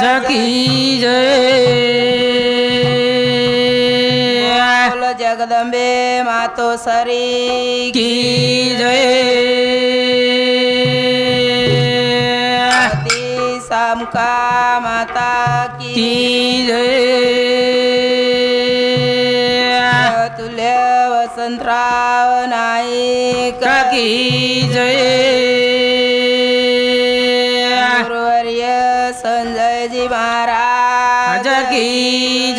जकी जय। बोल जगदंबे मातो सरी की जय। सामका माता की जय। तुल्य वसंतराव नाईक की जय। संजयजी महाराज की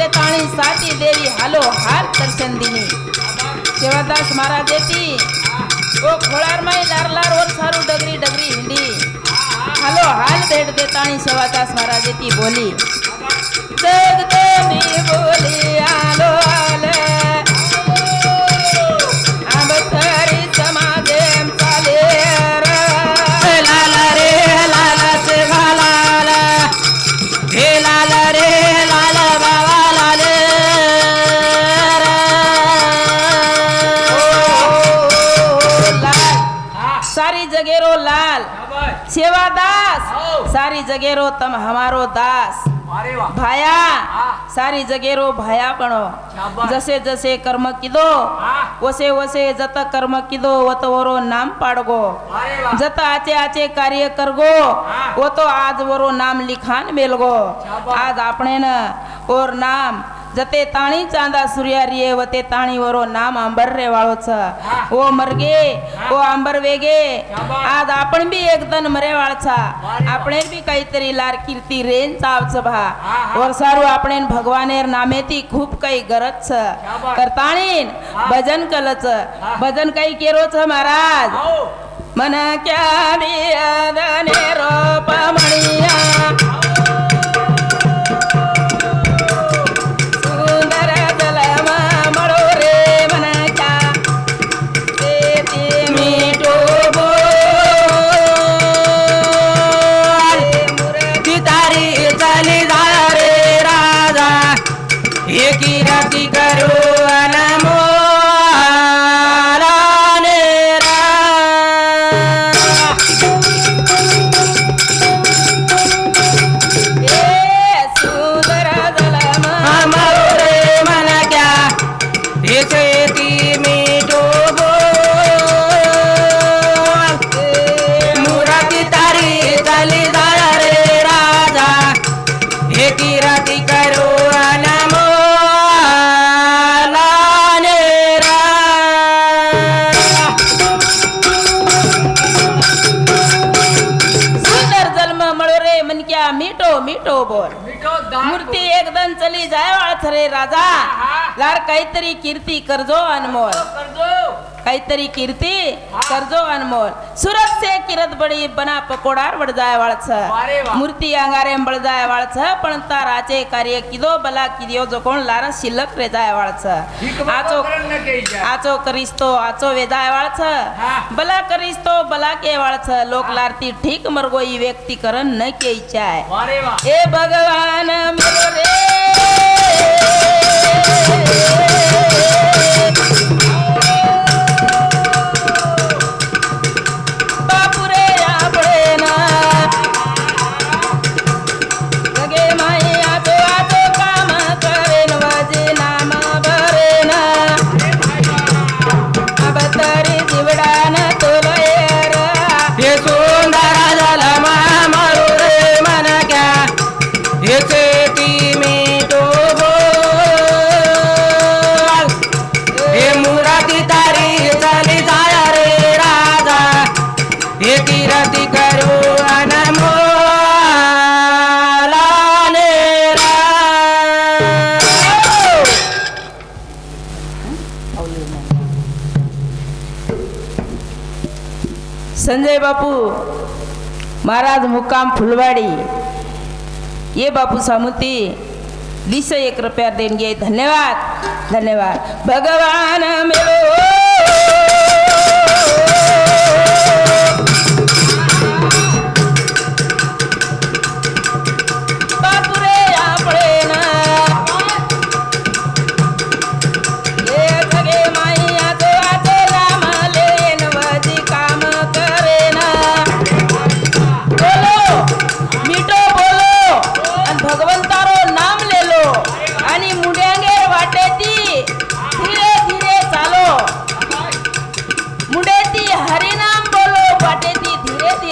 લેતાણી સાચી દેવી. હાલો હાર દર્શનદીની સેવાદાસ મહારાજેથી ઓ ખોળારમાં લાર લાર ઓર સારું ડગરી ડગરી હિંડી. હાલો, હાલ ભેટ દેતાણી સેવાદાસ મહારાજેથી બોલી. જગતની બોલી, હાલો, હાલ. જગેરો તમ હમારો દાસ ભાયા સારી જગેરો ભાયા પણો જસે જસે કર્મ કીધો ઓસે ઓસે જત કર્મ કીધો ઓતો વરો નામ પાડગો જત આચે આચે કાર્ય કરગો ઓતો આજ વરો નામ લિખાન મેલગો આજ આપણે ઓર નામ जते ताणी चांदा सूर्या रिये व ते ताणी वरो नाम आंबर रे वाळोच. ओ मरगे ओ आंबर वेगे आज आपण बी एक दन मरे वाळचा. भी बी काहीतरी लार कीर्ती रेन चावच भा. और सारू आपण भगवानेर नामेती खूप काही गरज करताणीन भजन कलच. भजन काही केरोच महाराज? मन क्या रोप मणिया. चली जाय वाळथ रे राजा लार काहीतरी कीर्ती करजो अनमोल काहीतरी कीर्ती करजो अनमोल सुरत से किरत बडी बना पकोडार बड जाय वाळछ वारे वा. मूर्ती अंगारे बळ जाय वाळछ पण ताराचे कार्य किदो बला किदियो जो कोण लार शिल्लक रे जाय वाळछ आचो आचो करीस तो आचो वेदाय वाळछ हा. बला करीस तो बला के वाळछ लोक लारती ठीक मरगोई व्यक्तीकरण न के इच्छा आहे ए भगवान मेरो संजय बापू महाराज मुक्काम फुलवाडी. ये बापू सामुती दिस एक रुपया देणगे धन्यवाद धन्यवाद. भगवान मेरो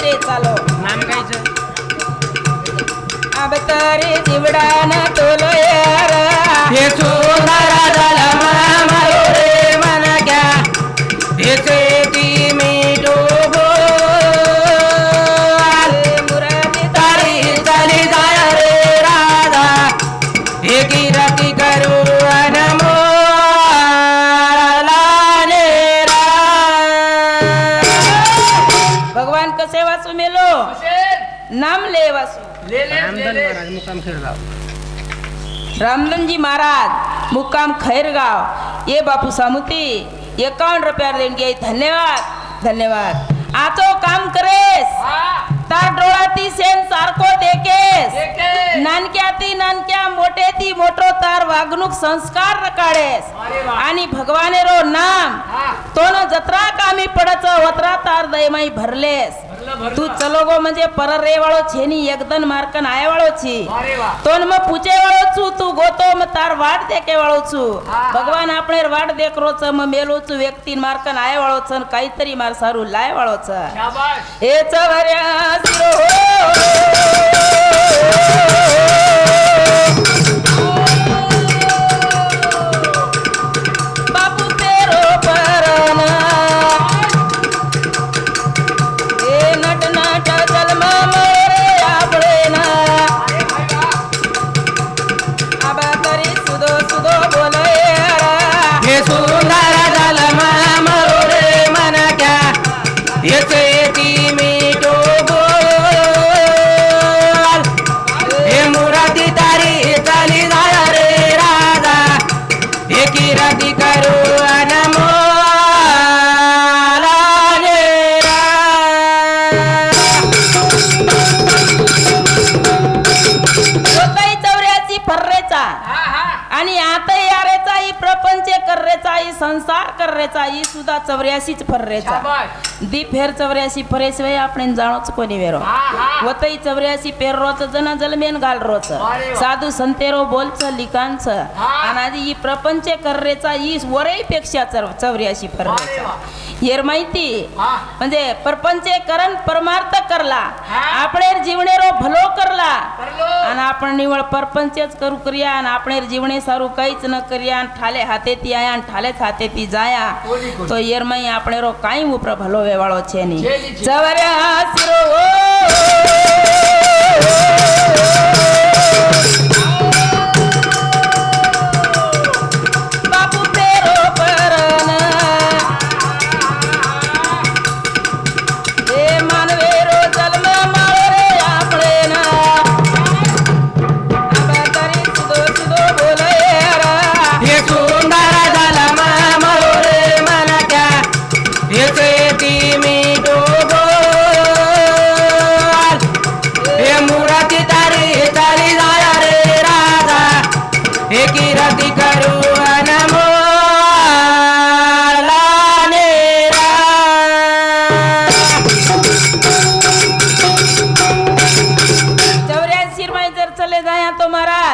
धीरे चालो. नाम कायचं अब तरी जीवडान तोलो यार नाम ले रामधनजी महाराज मुक्काम खैरगाव. ये बापू सामुती एकावन्न रुपया देणगे धन्यवाद धन्यवाद. आचो काम करेस. तार डोळाती सेन सारखो देकेस नानक्या ती नानक्या मोठे ती मोठो तार वागणूक संस्कार रकाडेस आणि भगवानेरो नाम. तो न जत्रा कामी पडच वत्रा तार दयमाई भरलेस. तू चलो गो म्हणजे पर पररे वाळो छे नी एकदन मारकन आय वाळो छी. तोन न मग पुचे वाळो छू तू गोतो म तार वाट देखे वाळो छू भगवान आपणे वाट देख रो छ मग मेलो छू व्यक्ती मारकन आय वाळो छन काहीतरी मार सारू लाय वाळो छ हे चवर्या हो. संसार कर्रेचा ही सुद्धा चौऱ्याशीच फर्रेचा. दी फेर चौऱ्याशी फरेशिवाय आपण जाणोच कोणी वेरो. वतई चौऱ्याशी पेर रोच जना जलमेन घाल रोच. साधू संतेरो बोलच लिखांच आणि प्रपंच कर्रेचा ही वरई पेक्षा चौऱ्याशी फर्रेचा. येर माहिती? म्हणजे परपंचे करण परमार्थ करला. आपणे जीवनेरो भलो करला. आणि आपण निवळ परपंचेच करू करिया आणि आपणे जीवने सारू काहीच न करिया ठाले हाते ती आया आणि ठालेच हाते ती जाया. तो येर माई आपणे रो काही उपर भलो वेवाळो छे नी. चवर्या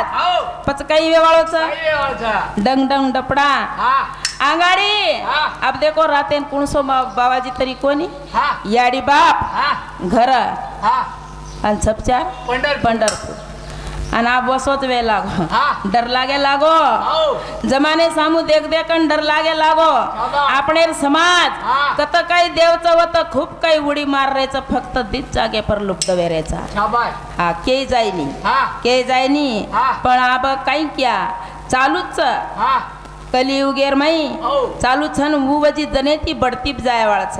तो महाराज हो पचकाई वेवाळोच. डंग डंग डपडा. आंगाडी. अब देखो राते कुणसो मा- बाबाजी तरी कोणी? याडी बाप. घर. आणि छपचार पंढरपूर. आ बसोच वे लागो. डर लागे लागो। जमाने सामू देख देख अन डर लागे लागो. आपणे समाज. कत काही देवचं वत खूप काही उडी मारायचं फक्त दीच जागे पर लुप्त वेरायचा हा के जायनी हा। के जायनी हा. पण आब काही क्या। चालूच। हा। कलियुगेर माई। चालू छन उवजी जनेती बढतीप जाय वाळच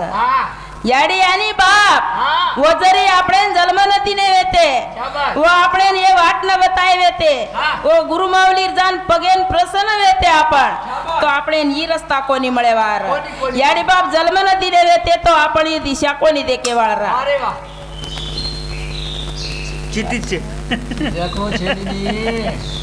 याडी आणि बाप. हा. व जरी आपण जन्म नदीने वेते शाबाय व आपण हे वाट न बताय वेते हा. व गुरुमावलीर जान पगेन प्रसन्न वेते आपण. शाबास. तो आपण ही रस्ता कोणी मळेवार. कोणी- कोणी? याडी बाप जन्म नदीने वेते तो आपण ही दिशा कोणी देके वाळरा. अरे वा. चितीचे देखो छेदी